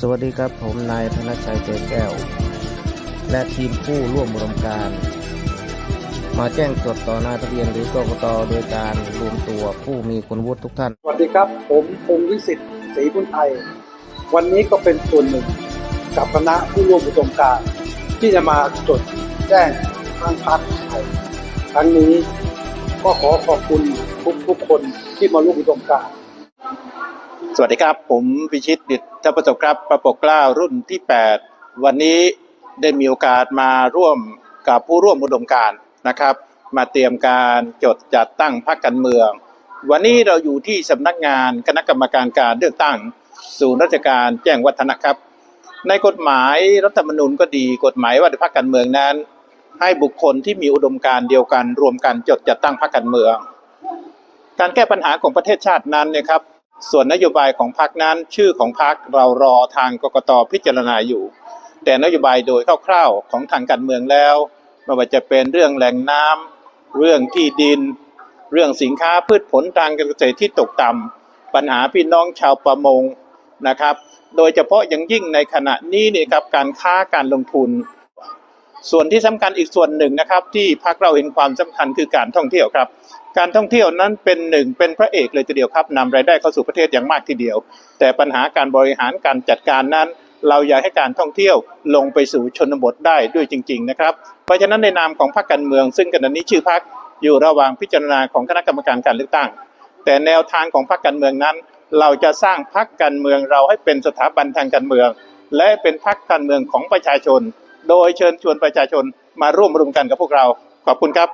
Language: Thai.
สวัสดีครับผมนายธนชัยเจแก้ว และทีมผู้ร่วมอุดมการ มาแจ้งจดต่อหน้าทะเบียนหรือกกตโดยการรวมตัวผู้มีคุณวุฒิทุกท่าน สวัสดีครับ ผมพงวิสิทธิ์ศรีพุนไทย วันนี้ก็เป็นส่วนหนึ่งกับคณะผู้ร่วมอุดมการที่จะมาจดแจ้งทางพรรคไทยครั้งนี้ก็ขอขอบคุณทุกทุกๆคนที่มาร่วมอุดมการ สวัสดีครับ ผมวิชิตดิตทประสบครับประปกเกล้ารุ่นที่ 8 วันนี้ได้มีโอกาสมาร่วมกับผู้ร่วมอุดมการนะครับ มาเตรียมการจดจัดตั้งพรรคการเมือง วันนี้เราอยู่ที่สำนักงานคณะกรรมการการเลือกตั้ง ศูนย์ราชการแจ้งวัฒนะครับ ในกฎหมายรัฐธรรมนูญก็ดีกฎหมายว่าด้วยพรรคการเมืองนั้น ให้บุคคลที่มีอุดมการเดียวกัน รวมกันจดจัดตั้งพรรคการเมือง การแก้ปัญหาของประเทศชาตินั้นเนยครับ ส่วนนโยบายของพรรคนั้นชื่อของพรรคเรารอทางกกตพิจารณาอยู่ แต่นโยบายโดยคร่าวๆของทางการเมืองแล้วไม่ว่าจะเป็นเรื่องแหล่งน้ำเรื่องที่ดิน เรื่องสินค้าพืชผลทางการเกษตรที่ตกต่ำปัญหาพี่น้องชาวประมงนะครับ โดยเฉพาะอย่างยิ่งในขณะนี้นี่ครับการค้าการลงทุน ส่วนที่สำคัญอีกส่วนหนึ่งนะครับ ที่พรรคเราเห็นความสำคัญคือการท่องเที่ยวครับ การท่องเที่ยวนั้นเป็นหนึ่งเป็นพระเอกเลยทีเดียวครับนำรายได้เข้าสู่ประเทศอย่างมากทีเดียว แต่ปัญหาการบริหารการจัดการนั้นเราอยากให้การท่องเที่ยวลงไปสู่ชนบทได้ด้วยจริง ๆ นะครับ เพราะฉะนั้นในนามของพรรคการเมือง ซึ่งขณะนี้ชื่อพรรคอยู่ระหว่างพิจารณาของคณะกรรมการการเลือกตั้ง แต่แนวทางของพรรคการเมืองนั้น เราจะสร้างพรรคการเมืองเราให้เป็นสถาบันทางการเมือง และเป็นพรรคการเมืองของประชาชน โดยเชิญชวนประชาชนมาร่วมรวมกันกับพวกเรา ขอบคุณครับ